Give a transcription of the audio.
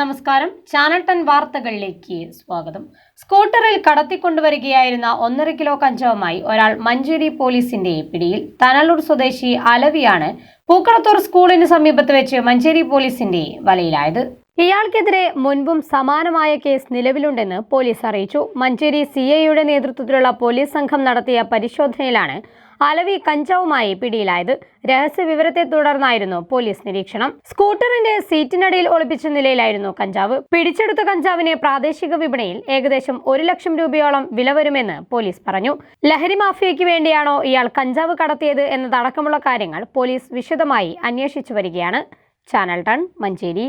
നമസ്കാരം. Channel ten വാർത്തകളിലേക്ക് സ്വാഗതം. സ്കൂട്ടറിൽ കടത്തിക്കൊണ്ടുവരികയായിരുന്ന ഒന്നര കിലോ കഞ്ചാവുമായി ഒരാൾ മഞ്ചേരി പോലീസിന്റെ പിടിയിൽ തനലൂർ സ്വദേശി അലവിയാണ് പൂക്കളത്തൂർ സ്കൂളിന് സമീപത്ത് വെച്ച് മഞ്ചേരി പോലീസിന്റെ വലയിലായത്. ഇയാൾക്കെതിരെ മുൻപും സമാനമായ കേസ് നിലവിലുണ്ടെന്ന് പോലീസ് അറിയിച്ചു. മഞ്ചേരി സി ഐയുടെ നേതൃത്വത്തിലുള്ള പോലീസ് സംഘം നടത്തിയ പരിശോധനയിലാണ് അലവി കഞ്ചാവുമായി പിടിയിലായത്. രഹസ്യ വിവരത്തെ തുടർന്നായിരുന്നു പോലീസ് നിരീക്ഷണം. സ്കൂട്ടറിന്റെ സീറ്റിനടിയിൽ ഒളിപ്പിച്ച നിലയിലായിരുന്നു കഞ്ചാവ്. പിടിച്ചെടുത്ത കഞ്ചാവിനെ പ്രാദേശിക വിപണിയിൽ ഏകദേശം ഒരു ലക്ഷം രൂപയോളം വില വരുമെന്ന് പോലീസ് പറഞ്ഞു. ലഹരി മാഫിയയ്ക്ക് വേണ്ടിയാണോ ഇയാൾ കഞ്ചാവ് കടത്തിയത് എന്നതടക്കമുള്ള കാര്യങ്ങൾ പോലീസ് വിശദമായി അന്വേഷിച്ചു വരികയാണ്. ചാനൽ ടൺ മഞ്ചേരി.